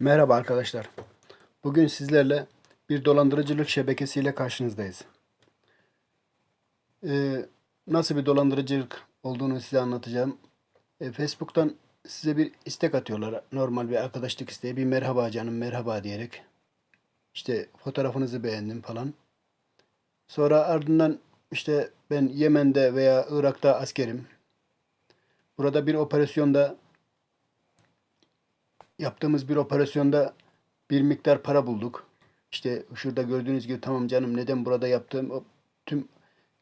Merhaba arkadaşlar. Bugün sizlerle bir dolandırıcılık şebekesiyle karşınızdayız. Ee, nasıl bir dolandırıcılık olduğunu size anlatacağım. Ee, Facebook'tan size bir istek atıyorlar. Normal bir arkadaşlık isteği. Bir merhaba canım merhaba diyerek. İşte fotoğrafınızı beğendim falan. Sonra ardından işte ben Yemen'de veya Irak'ta askerim. Burada bir operasyonda yaptığımız bir operasyonda bir miktar para bulduk. İşte şurada gördüğünüz gibi tamam canım neden burada yaptığım tüm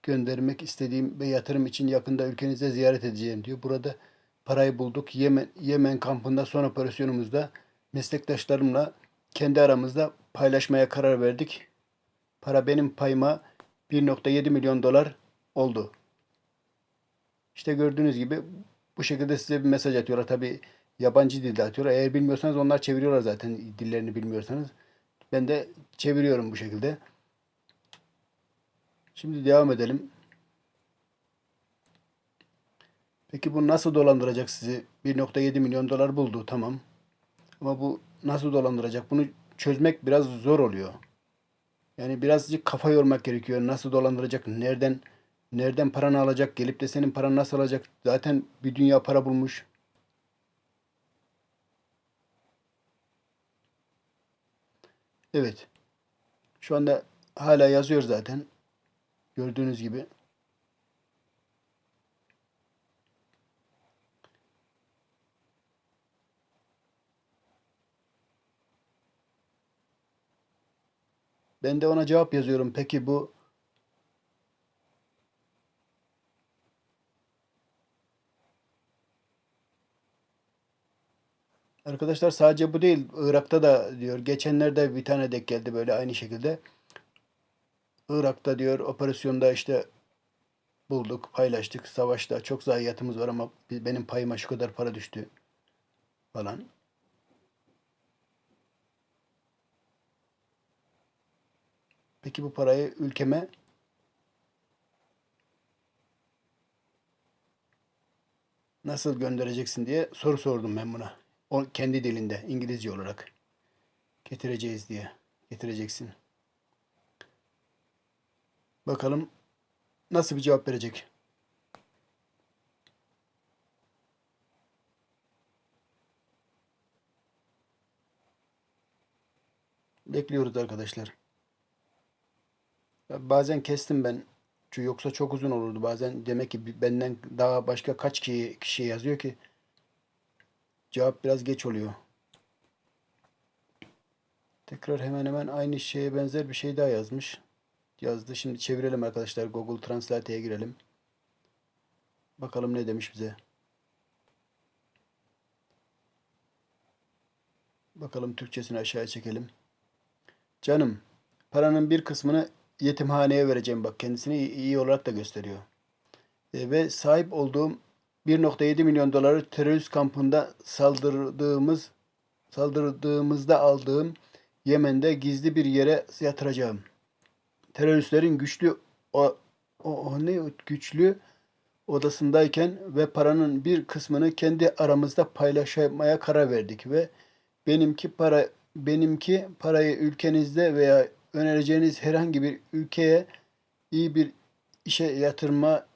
göndermek istediğim ve yatırım için yakında ülkenize ziyaret edeceğim diyor. Burada parayı bulduk. Yemen, Yemen kampında son operasyonumuzda meslektaşlarımla kendi aramızda paylaşmaya karar verdik. Para benim payıma 1.7 milyon dolar oldu. İşte gördüğünüz gibi bu şekilde size bir mesaj atıyorlar. Tabi yabancı dilde atıyorlar. Eğer bilmiyorsanız onlar çeviriyorlar zaten dillerini bilmiyorsanız. Ben de çeviriyorum bu şekilde. Şimdi devam edelim. Peki bu nasıl dolandıracak sizi? 1.7 milyon dolar buldu tamam. Ama bu nasıl dolandıracak? Bunu çözmek biraz zor oluyor. Yani birazcık kafa yormak gerekiyor. Nasıl dolandıracak? Nereden nereden paranı alacak? Gelip de senin paranı nasıl alacak? Zaten bir dünya para bulmuş. Evet. Şu anda hala yazıyor zaten. Gördüğünüz gibi. Ben de ona cevap yazıyorum. Peki bu Arkadaşlar sadece bu değil. Irak'ta da diyor. Geçenlerde bir tane denk geldi böyle aynı şekilde. Irak'ta diyor operasyonda işte bulduk, paylaştık. Savaşta çok zayiatımız var ama benim payıma şu kadar para düştü falan. Peki bu parayı ülkeme nasıl göndereceksin diye soru sordum ben buna. O kendi dilinde İngilizce olarak getireceğiz diye getireceksin. Bakalım nasıl bir cevap verecek. Bekliyoruz arkadaşlar. Ya Bazen kestim ben. Çünkü yoksa çok uzun olurdu. Bazen demek ki benden daha başka kaç kişi, kişi yazıyor ki cevap biraz geç oluyor. Tekrar hemen hemen aynı şeye benzer bir şey daha yazmış. Yazdı. Şimdi çevirelim arkadaşlar. Google Translate'ye girelim. Bakalım ne demiş bize. Bakalım Türkçesini aşağıya çekelim. Canım, paranın bir kısmını yetimhaneye vereceğim bak kendisini iyi, olarak da gösteriyor. E, ve sahip olduğum 1.7 milyon doları terörist kampında saldırdığımız saldırdığımızda aldığım Yemen'de gizli bir yere yatıracağım. Teröristlerin güçlü o, o, ne güçlü odasındayken ve paranın bir kısmını kendi aramızda paylaşmaya karar verdik ve benimki para benimki parayı ülkenizde veya önereceğiniz herhangi bir ülkeye iyi bir işe yatırma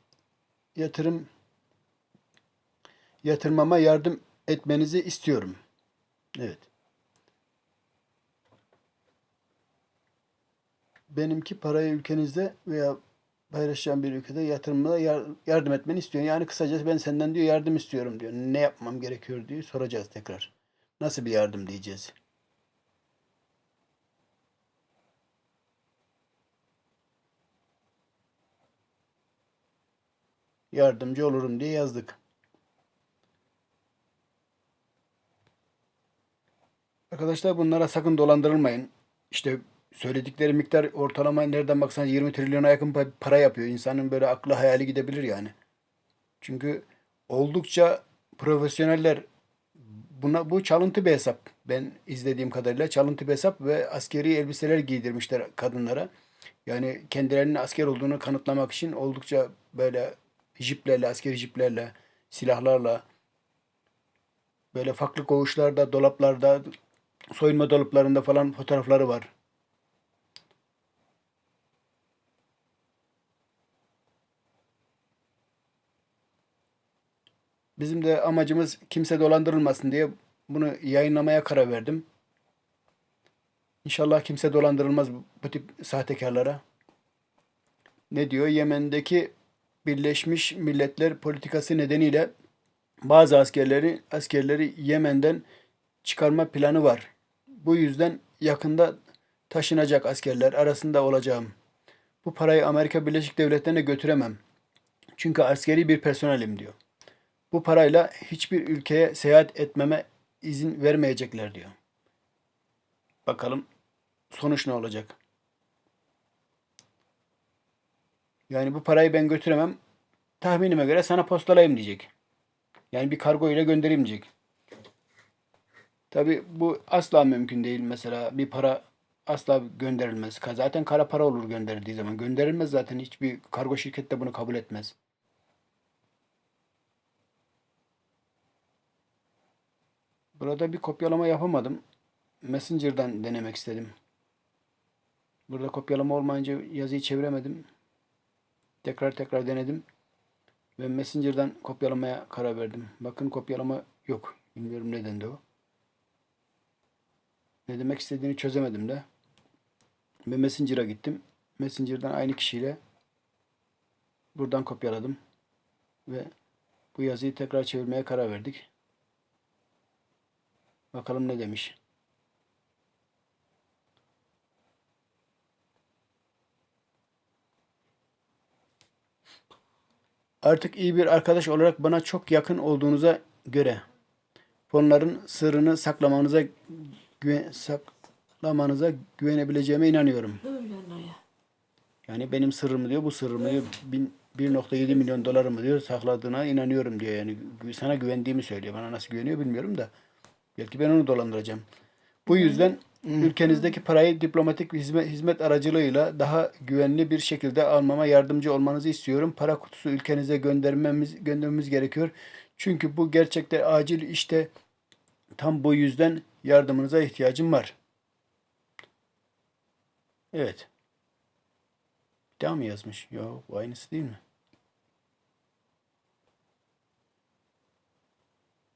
yatırım yatırmama yardım etmenizi istiyorum. Evet. Benimki parayı ülkenizde veya paylaşacağım bir ülkede yatırımına yar- yardım etmeni istiyor. Yani kısacası ben senden diyor yardım istiyorum diyor. Ne yapmam gerekiyor diyor. Soracağız tekrar. Nasıl bir yardım diyeceğiz. Yardımcı olurum diye yazdık. Arkadaşlar bunlara sakın dolandırılmayın. İşte söyledikleri miktar ortalama nereden baksanız 20 trilyona yakın pa- para yapıyor. İnsanın böyle aklı hayali gidebilir yani. Çünkü oldukça profesyoneller buna bu çalıntı bir hesap. Ben izlediğim kadarıyla çalıntı bir hesap ve askeri elbiseler giydirmişler kadınlara. Yani kendilerinin asker olduğunu kanıtlamak için oldukça böyle jiplerle, askeri jiplerle, silahlarla böyle farklı koğuşlarda, dolaplarda soyunma dolaplarında falan fotoğrafları var. Bizim de amacımız kimse dolandırılmasın diye bunu yayınlamaya karar verdim. İnşallah kimse dolandırılmaz bu, tip sahtekarlara. Ne diyor? Yemen'deki Birleşmiş Milletler politikası nedeniyle bazı askerleri askerleri Yemen'den çıkarma planı var. Bu yüzden yakında taşınacak askerler arasında olacağım. Bu parayı Amerika Birleşik Devletleri'ne götüremem. Çünkü askeri bir personelim diyor. Bu parayla hiçbir ülkeye seyahat etmeme izin vermeyecekler diyor. Bakalım sonuç ne olacak? Yani bu parayı ben götüremem. Tahminime göre sana postalayayım diyecek. Yani bir kargo ile göndereyim diyecek. Tabi bu asla mümkün değil. Mesela bir para asla gönderilmez. Zaten kara para olur gönderildiği zaman. Gönderilmez zaten. Hiçbir kargo şirketi de bunu kabul etmez. Burada bir kopyalama yapamadım. Messenger'dan denemek istedim. Burada kopyalama olmayınca yazıyı çeviremedim. Tekrar tekrar denedim. Ve Messenger'dan kopyalamaya karar verdim. Bakın kopyalama yok. Bilmiyorum neden de o. Ne demek istediğini çözemedim de. Ve Messenger'a gittim. Messenger'dan aynı kişiyle buradan kopyaladım. Ve bu yazıyı tekrar çevirmeye karar verdik. Bakalım ne demiş. Artık iyi bir arkadaş olarak bana çok yakın olduğunuza göre fonların sırrını saklamanıza güven, saklamanıza güvenebileceğime inanıyorum. Yani benim sırrımı diyor, bu sırrımı diyor, bin- 1.7 milyon dolarımı diyor sakladığına inanıyorum diyor. Yani sana güvendiğimi söylüyor. Bana nasıl güveniyor bilmiyorum da. Belki ben onu dolandıracağım. Bu yüzden ülkenizdeki parayı diplomatik hizmet, hizmet aracılığıyla daha güvenli bir şekilde almama yardımcı olmanızı istiyorum. Para kutusu ülkenize göndermemiz göndermemiz gerekiyor. Çünkü bu gerçekten acil işte tam bu yüzden yardımınıza ihtiyacım var. Evet. Bir daha mı yazmış? Yok, aynısı değil mi?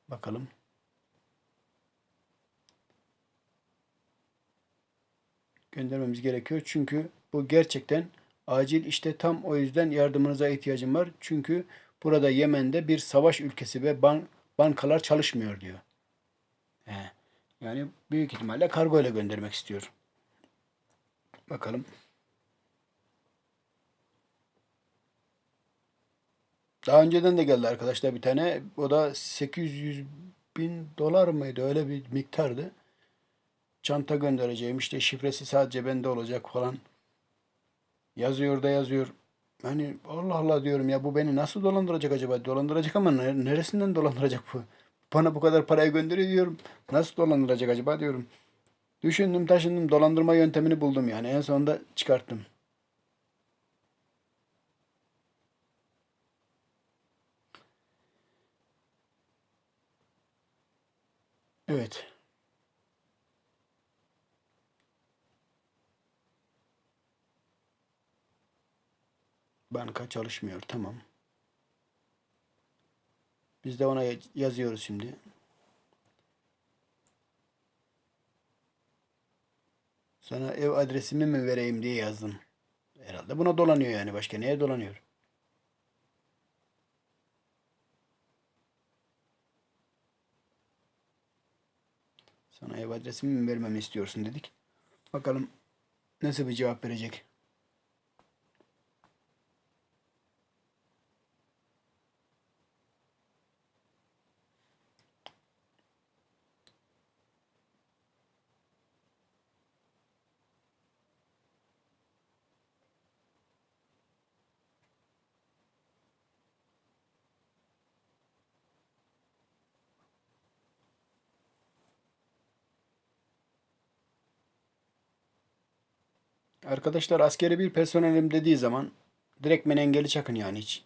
Bakalım. Göndermemiz gerekiyor. Çünkü bu gerçekten acil işte tam o yüzden yardımınıza ihtiyacım var. Çünkü burada Yemen'de bir savaş ülkesi ve ban bankalar çalışmıyor diyor. He. Yani büyük ihtimalle kargo ile göndermek istiyor. Bakalım. Daha önceden de geldi arkadaşlar bir tane. O da 800 bin dolar mıydı? Öyle bir miktardı. Çanta göndereceğim. İşte şifresi sadece bende olacak falan. Yazıyor da yazıyor. Hani Allah Allah diyorum ya bu beni nasıl dolandıracak acaba? Dolandıracak ama ne- neresinden dolandıracak bu? Bana bu kadar parayı gönderiyor diyorum. Nasıl dolandıracak acaba diyorum. Düşündüm taşındım dolandırma yöntemini buldum yani. En sonunda çıkarttım. Evet. Banka çalışmıyor. Tamam. Biz de ona ya- yazıyoruz şimdi. Sana ev adresimi mi vereyim diye yazdım. Herhalde buna dolanıyor yani. Başka neye dolanıyor? Sana ev adresimi mi vermemi istiyorsun dedik. Bakalım nasıl bir cevap verecek. Arkadaşlar askeri bir personelim dediği zaman direktmen engeli çakın yani hiç.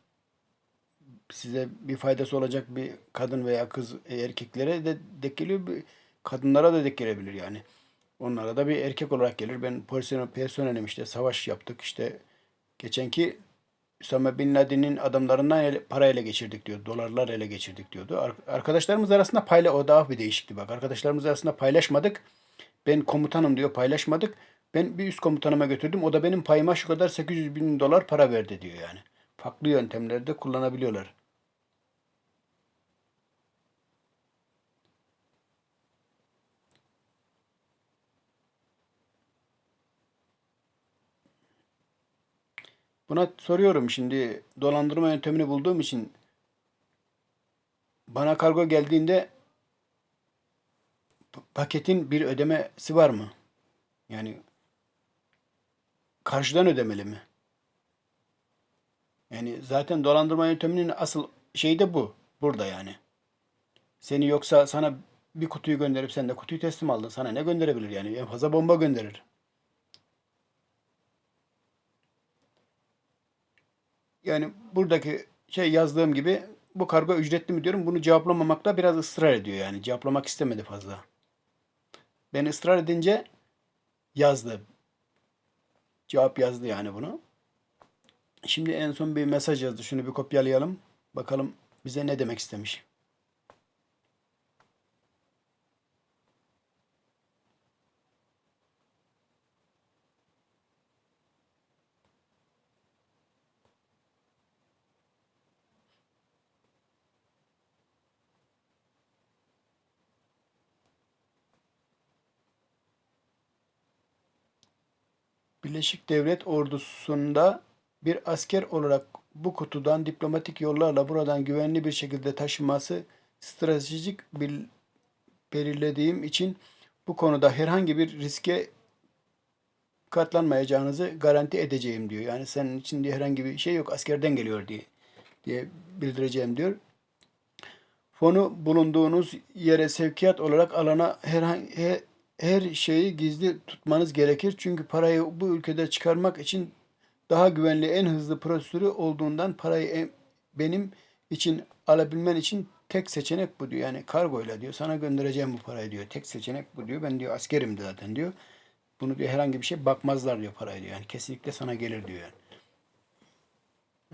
Size bir faydası olacak bir kadın veya kız e, erkeklere de denk geliyor. Kadınlara da denk gelebilir yani. Onlara da bir erkek olarak gelir. Ben personel, personelim işte savaş yaptık işte geçenki Üsame Bin Laden'in adamlarından para ele geçirdik diyor. Dolarlar ele geçirdik diyordu. Ar- arkadaşlarımız arasında payla o daha bir değişikti bak. Arkadaşlarımız arasında paylaşmadık. Ben komutanım diyor paylaşmadık. Ben bir üst komutanıma götürdüm. O da benim payıma şu kadar 800 bin dolar para verdi diyor yani. Farklı yöntemlerde kullanabiliyorlar. Buna soruyorum şimdi dolandırma yöntemini bulduğum için bana kargo geldiğinde paketin bir ödemesi var mı? Yani karşıdan ödemeli mi? Yani zaten dolandırma yönteminin asıl şeyi de bu. Burada yani. Seni yoksa sana bir kutuyu gönderip sen de kutuyu teslim aldın. Sana ne gönderebilir yani? En fazla bomba gönderir. Yani buradaki şey yazdığım gibi bu kargo ücretli mi diyorum. Bunu cevaplamamakta biraz ısrar ediyor yani. Cevaplamak istemedi fazla. Ben ısrar edince yazdı. Cevap yazdı yani bunu. Şimdi en son bir mesaj yazdı. Şunu bir kopyalayalım. Bakalım bize ne demek istemiş. Birleşik Devlet Ordusu'nda bir asker olarak bu kutudan diplomatik yollarla buradan güvenli bir şekilde taşınması stratejik bir belirlediğim için bu konuda herhangi bir riske katlanmayacağınızı garanti edeceğim diyor. Yani senin için diye herhangi bir şey yok askerden geliyor diye diye bildireceğim diyor. Fonu bulunduğunuz yere sevkiyat olarak alana herhangi her, şeyi gizli tutmanız gerekir. Çünkü parayı bu ülkede çıkarmak için daha güvenli en hızlı prosedürü olduğundan parayı en- benim için alabilmen için tek seçenek bu diyor. Yani kargoyla diyor sana göndereceğim bu parayı diyor. Tek seçenek bu diyor. Ben diyor askerim zaten diyor. Bunu diyor herhangi bir şey bakmazlar diyor parayı diyor. Yani kesinlikle sana gelir diyor yani.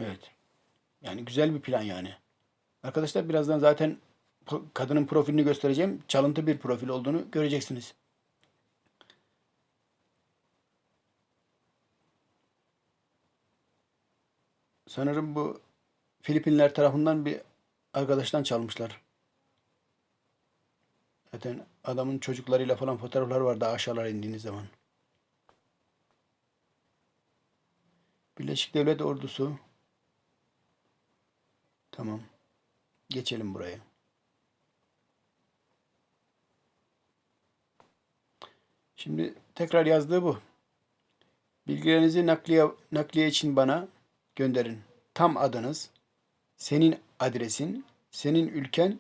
Evet. Yani güzel bir plan yani. Arkadaşlar birazdan zaten kadının profilini göstereceğim. Çalıntı bir profil olduğunu göreceksiniz. Sanırım bu Filipinler tarafından bir arkadaştan çalmışlar. Zaten adamın çocuklarıyla falan fotoğraflar var daha aşağılara indiğiniz zaman. Birleşik Devlet Ordusu. Tamam. Geçelim buraya. Şimdi tekrar yazdığı bu. Bilgilerinizi nakliye, nakliye için bana gönderin. Tam adınız, senin adresin, senin ülken,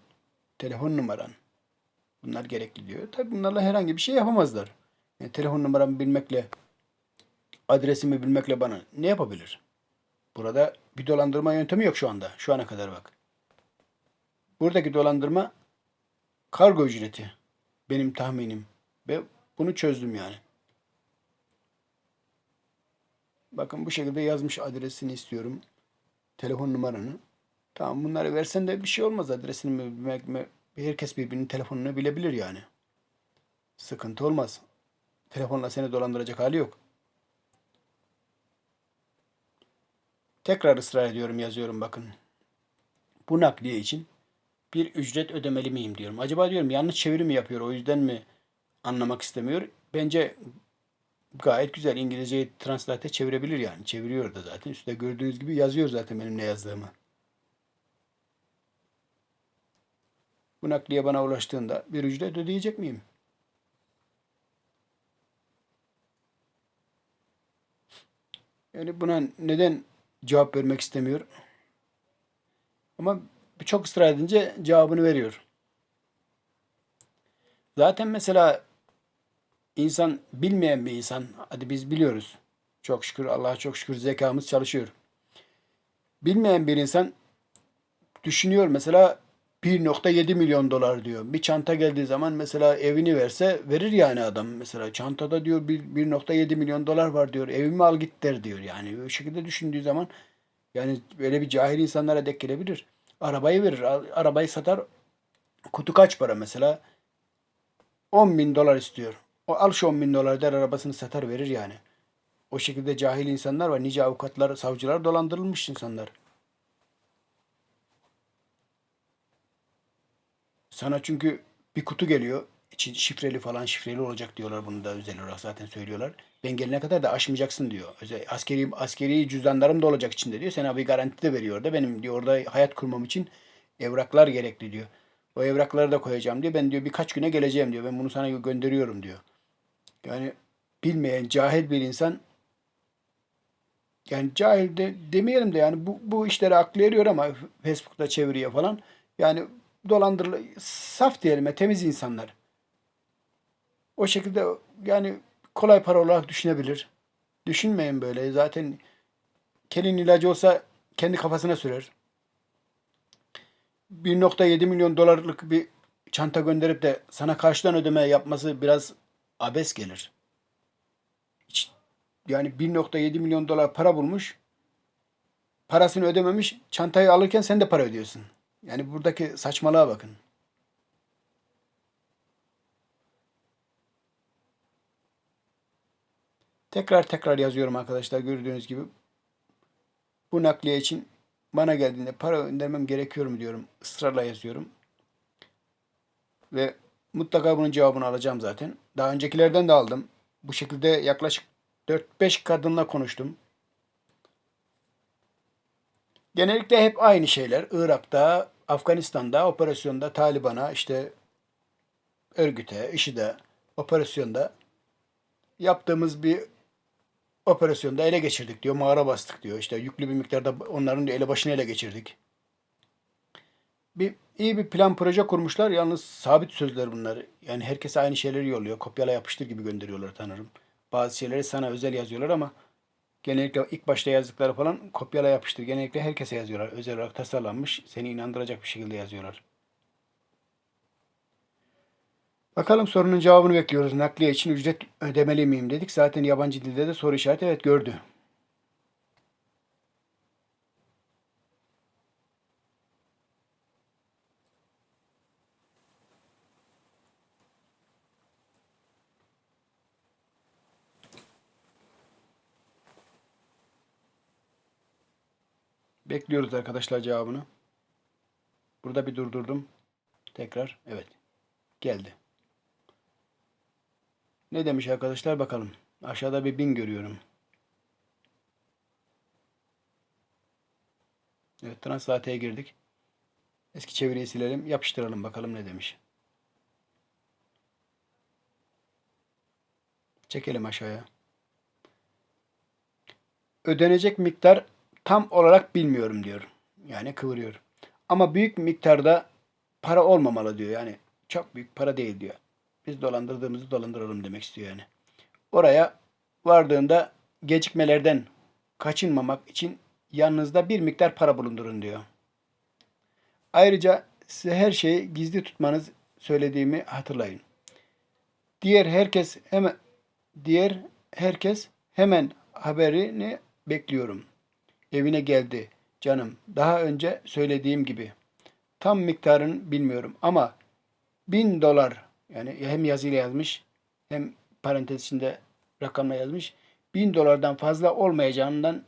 telefon numaran. Bunlar gerekli diyor. Tabii bunlarla herhangi bir şey yapamazlar. Yani telefon numaramı bilmekle, adresimi bilmekle bana ne yapabilir? Burada bir dolandırma yöntemi yok şu anda. Şu ana kadar bak. Buradaki dolandırma kargo ücreti. Benim tahminim. Ve bunu çözdüm yani. Bakın bu şekilde yazmış adresini istiyorum. Telefon numaranı. Tamam bunları versen de bir şey olmaz. Adresini mi bilmek? Herkes birbirinin telefonunu bilebilir yani. Sıkıntı olmaz. Telefonla seni dolandıracak hali yok. Tekrar ısrar ediyorum yazıyorum bakın. Bu nakliye için bir ücret ödemeli miyim diyorum. Acaba diyorum yanlış çeviri mi yapıyor o yüzden mi anlamak istemiyor. Bence gayet güzel İngilizceyi translate'e çevirebilir yani. Çeviriyor da zaten. Üstte gördüğünüz gibi yazıyor zaten benim ne yazdığımı. Bu nakliye bana ulaştığında bir ücret ödeyecek miyim? Yani buna neden cevap vermek istemiyor? Ama çok ısrar edince cevabını veriyor. Zaten mesela insan bilmeyen bir insan, hadi biz biliyoruz. Çok şükür Allah'a çok şükür zekamız çalışıyor. Bilmeyen bir insan düşünüyor mesela 1.7 milyon dolar diyor. Bir çanta geldiği zaman mesela evini verse verir yani adam. Mesela çantada diyor bir- 1.7 milyon dolar var diyor. Evimi al git der diyor yani. O şekilde düşündüğü zaman yani böyle bir cahil insanlara denk gelebilir. Arabayı verir. Arabayı satar. Kutu kaç para mesela? 10 bin dolar istiyor. O al şu 10 bin dolar der arabasını satar verir yani. O şekilde cahil insanlar var. Nice avukatlar, savcılar dolandırılmış insanlar. Sana çünkü bir kutu geliyor. İçi şifreli falan şifreli olacak diyorlar bunu da özel olarak zaten söylüyorlar. Ben gelene kadar da aşmayacaksın diyor. Özel, askeri, askeri cüzdanlarım da olacak içinde diyor. Sana bir garanti de veriyor da benim diyor orada hayat kurmam için evraklar gerekli diyor. O evrakları da koyacağım diyor. Ben diyor birkaç güne geleceğim diyor. Ben bunu sana gönderiyorum diyor. Yani bilmeyen cahil bir insan yani cahil de demeyelim de yani bu, bu işleri aklı eriyor ama Facebook'ta çeviriyor falan. Yani dolandırılı saf diyelim ya temiz insanlar. O şekilde yani kolay para olarak düşünebilir. Düşünmeyin böyle. Zaten kelin ilacı olsa kendi kafasına sürer. 1.7 milyon dolarlık bir çanta gönderip de sana karşıdan ödeme yapması biraz abes gelir. Yani 1.7 milyon dolar para bulmuş. Parasını ödememiş. Çantayı alırken sen de para ödüyorsun. Yani buradaki saçmalığa bakın. Tekrar tekrar yazıyorum arkadaşlar gördüğünüz gibi. Bu nakliye için bana geldiğinde para göndermem gerekiyor mu diyorum. Israrla yazıyorum. Ve mutlaka bunun cevabını alacağım zaten. Daha öncekilerden de aldım. Bu şekilde yaklaşık 4-5 kadınla konuştum. Genellikle hep aynı şeyler. Irak'ta, Afganistan'da, operasyonda, Taliban'a, işte örgüte, IŞİD'e, operasyonda yaptığımız bir operasyonda ele geçirdik diyor. Mağara bastık diyor. İşte yüklü bir miktarda onların ele başını ele geçirdik. Bir iyi bir plan proje kurmuşlar. Yalnız sabit sözler bunlar. Yani herkese aynı şeyleri yolluyor. Kopyala yapıştır gibi gönderiyorlar tanırım. Bazı şeyleri sana özel yazıyorlar ama genellikle ilk başta yazdıkları falan kopyala yapıştır. Genellikle herkese yazıyorlar. Özel olarak tasarlanmış. Seni inandıracak bir şekilde yazıyorlar. Bakalım sorunun cevabını bekliyoruz. Nakliye için ücret ödemeli miyim dedik. Zaten yabancı dilde de soru işareti evet gördü. Bekliyoruz arkadaşlar cevabını. Burada bir durdurdum. Tekrar evet geldi. Ne demiş arkadaşlar bakalım. Aşağıda bir bin görüyorum. Evet Translate'ye girdik. Eski çeviriyi silelim. Yapıştıralım bakalım ne demiş. Çekelim aşağıya. Ödenecek miktar tam olarak bilmiyorum diyor. Yani kıvırıyor. Ama büyük miktarda para olmamalı diyor. Yani çok büyük para değil diyor. Biz dolandırdığımızı dolandıralım demek istiyor yani. Oraya vardığında gecikmelerden kaçınmamak için yanınızda bir miktar para bulundurun diyor. Ayrıca size her şeyi gizli tutmanız söylediğimi hatırlayın. Diğer herkes hemen diğer herkes hemen haberini bekliyorum. Evine geldi canım. Daha önce söylediğim gibi. Tam miktarını bilmiyorum ama bin dolar yani hem yazıyla yazmış hem parantez içinde rakamla yazmış. Bin dolardan fazla olmayacağından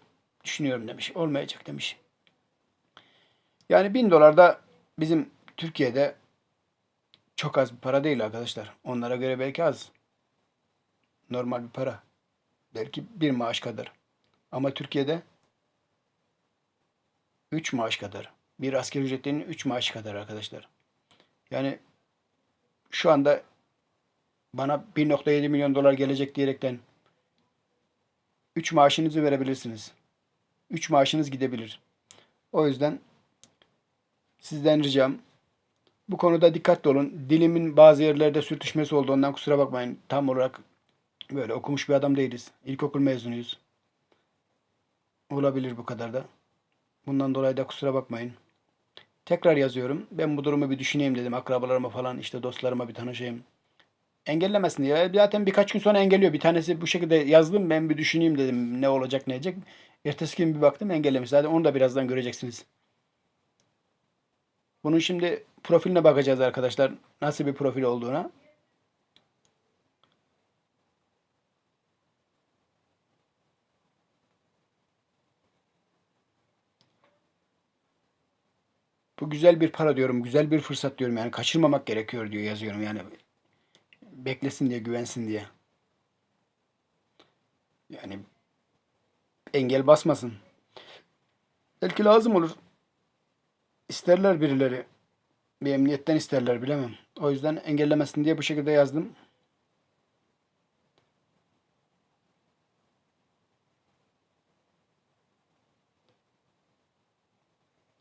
düşünüyorum demiş. Olmayacak demiş. Yani bin dolar da bizim Türkiye'de çok az bir para değil arkadaşlar. Onlara göre belki az. Normal bir para. Belki bir maaş kadar. Ama Türkiye'de 3 maaş kadar. Bir asker ücretlerinin 3 maaş kadar arkadaşlar. Yani şu anda bana 1.7 milyon dolar gelecek diyerekten 3 maaşınızı verebilirsiniz. 3 maaşınız gidebilir. O yüzden sizden ricam bu konuda dikkatli olun. Dilimin bazı yerlerde sürtüşmesi olduğundan kusura bakmayın. Tam olarak böyle okumuş bir adam değiliz. İlkokul mezunuyuz. Olabilir bu kadar da. Bundan dolayı da kusura bakmayın. Tekrar yazıyorum. Ben bu durumu bir düşüneyim dedim. Akrabalarıma falan işte dostlarıma bir tanışayım. Engellemesin diye. Zaten birkaç gün sonra engelliyor. Bir tanesi bu şekilde yazdım. Ben bir düşüneyim dedim. Ne olacak ne edecek. Ertesi gün bir baktım engellemiş. Zaten onu da birazdan göreceksiniz. Bunun şimdi profiline bakacağız arkadaşlar. Nasıl bir profil olduğuna. Bu güzel bir para diyorum. Güzel bir fırsat diyorum. Yani kaçırmamak gerekiyor diyor yazıyorum. Yani beklesin diye, güvensin diye. Yani engel basmasın. Belki lazım olur. İsterler birileri. Bir emniyetten isterler bilemem. O yüzden engellemesin diye bu şekilde yazdım.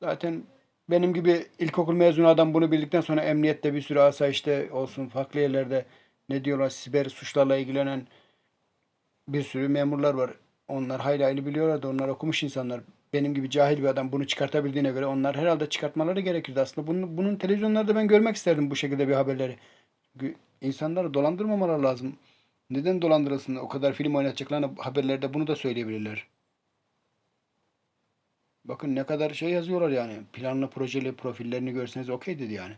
Zaten benim gibi ilkokul mezunu adam bunu bildikten sonra emniyette bir sürü asayişte olsun farklı yerlerde ne diyorlar siber suçlarla ilgilenen bir sürü memurlar var. Onlar hayli hayli biliyorlar da onlar okumuş insanlar. Benim gibi cahil bir adam bunu çıkartabildiğine göre onlar herhalde çıkartmaları gerekirdi aslında. Bunun, bunun televizyonlarda ben görmek isterdim bu şekilde bir haberleri. İnsanları dolandırmamaları lazım. Neden dolandırılsın? O kadar film oynatacaklarına haberlerde bunu da söyleyebilirler. Bakın ne kadar şey yazıyorlar yani. Planlı projeli profillerini görseniz okey dedi yani.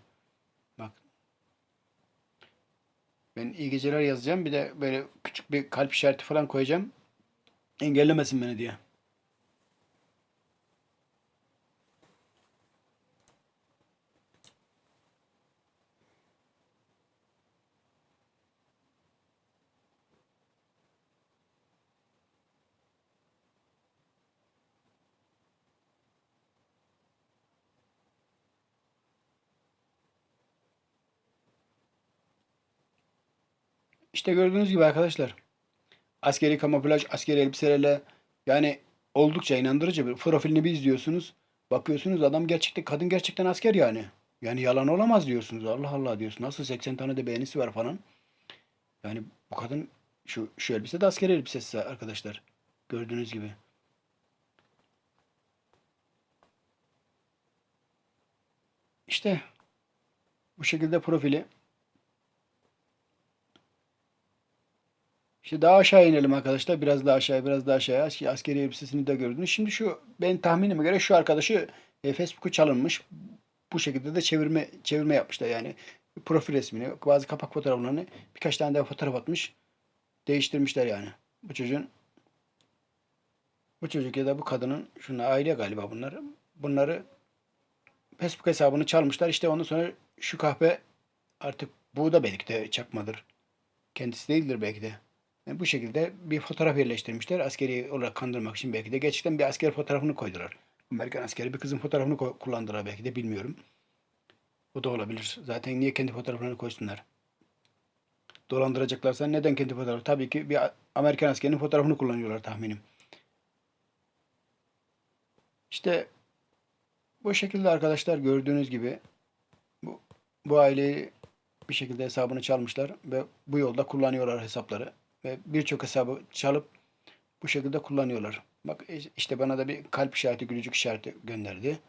Bak ben iyi geceler yazacağım. Bir de böyle küçük bir kalp işareti falan koyacağım. Engellemesin beni diye. İşte gördüğünüz gibi arkadaşlar. Askeri kamuflaj, askeri elbiselerle yani oldukça inandırıcı bir profilini bir izliyorsunuz. Bakıyorsunuz adam gerçekten kadın gerçekten asker yani. Yani yalan olamaz diyorsunuz. Allah Allah diyorsun. Nasıl 80 tane de beğenisi var falan. Yani bu kadın şu şu elbise de askeri elbisesi arkadaşlar. Gördüğünüz gibi. İşte bu şekilde profili. İşte daha aşağı inelim arkadaşlar. Biraz daha aşağı, biraz daha. Asker- Askeri elbisesini de gördünüz. Şimdi şu ben tahminime göre şu arkadaşı e, Facebook'u çalınmış. Bu şekilde de çevirme çevirme yapmışlar yani. Profil resmini, bazı kapak fotoğraflarını birkaç tane daha fotoğraf atmış. Değiştirmişler yani. Bu çocuğun bu çocuk ya da bu kadının şuna aile galiba bunlar. Bunları Facebook hesabını çalmışlar. İşte ondan sonra şu kahpe artık bu da belki de çakmadır. Kendisi değildir belki de. Yani bu şekilde bir fotoğraf yerleştirmişler. Askeri olarak kandırmak için belki de. Gerçekten bir asker fotoğrafını koydular. Amerikan askeri bir kızın fotoğrafını kullandılar belki de bilmiyorum. Bu da olabilir. Zaten niye kendi fotoğraflarını koysunlar? Dolandıracaklarsa neden kendi fotoğrafı? Tabii ki bir Amerikan askerinin fotoğrafını kullanıyorlar tahminim. İşte bu şekilde arkadaşlar gördüğünüz gibi bu, bu aileyi bir şekilde hesabını çalmışlar ve bu yolda kullanıyorlar hesapları. Ve birçok hesabı çalıp bu şekilde kullanıyorlar. Bak işte bana da bir kalp işareti, gülücük işareti gönderdi.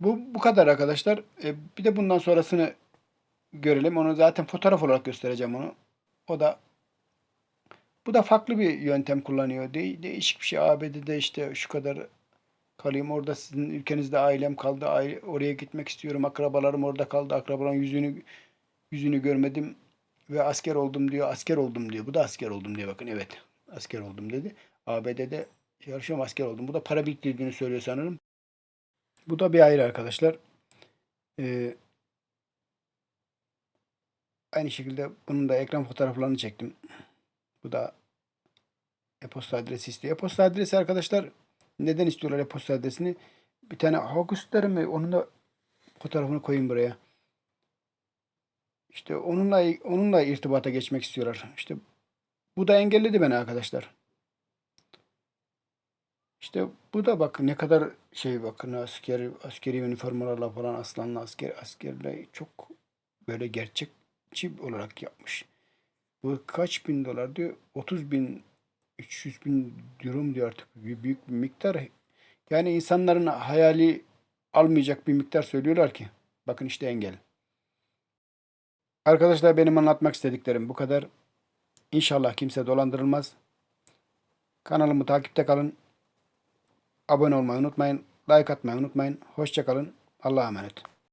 Bu, bu kadar arkadaşlar. E, bir de bundan sonrasını görelim. Onu zaten fotoğraf olarak göstereceğim onu. O da bu da farklı bir yöntem kullanıyor. De, değişik bir şey. ABD'de işte şu kadar kalayım. Orada sizin ülkenizde ailem kaldı. Aile, oraya gitmek istiyorum. Akrabalarım orada kaldı. Akrabaların yüzünü yüzünü görmedim ve asker oldum diyor. Asker oldum diyor. Bu da asker oldum diyor. Bakın evet. Asker oldum dedi. ABD'de yarışıyorum asker oldum. Bu da para biriktirdiğini söylüyor sanırım. Bu da bir ayrı arkadaşlar. Ee, aynı şekilde bunun da ekran fotoğraflarını çektim. Bu da e-posta adresi istiyor. E-posta adresi arkadaşlar neden istiyorlar e-posta adresini? Bir tane August'ları mı? Onun da fotoğrafını koyayım buraya. İşte onunla onunla irtibata geçmek istiyorlar. İşte bu da engelledi beni arkadaşlar. İşte bu da bakın ne kadar şey bakın asker askeri üniformalarla falan aslanlı asker askerle çok böyle gerçekçi olarak yapmış. Bu kaç bin dolar diyor? 30 bin 300 bin mu diyor artık. Bir büyük bir miktar Yani insanların hayali almayacak bir miktar söylüyorlar ki. Bakın işte engel. Arkadaşlar benim anlatmak istediklerim bu kadar. İnşallah kimse dolandırılmaz. Kanalımı takipte kalın. Abone olmayı unutmayın. Like atmayı unutmayın. Hoşça kalın. Allah'a emanet.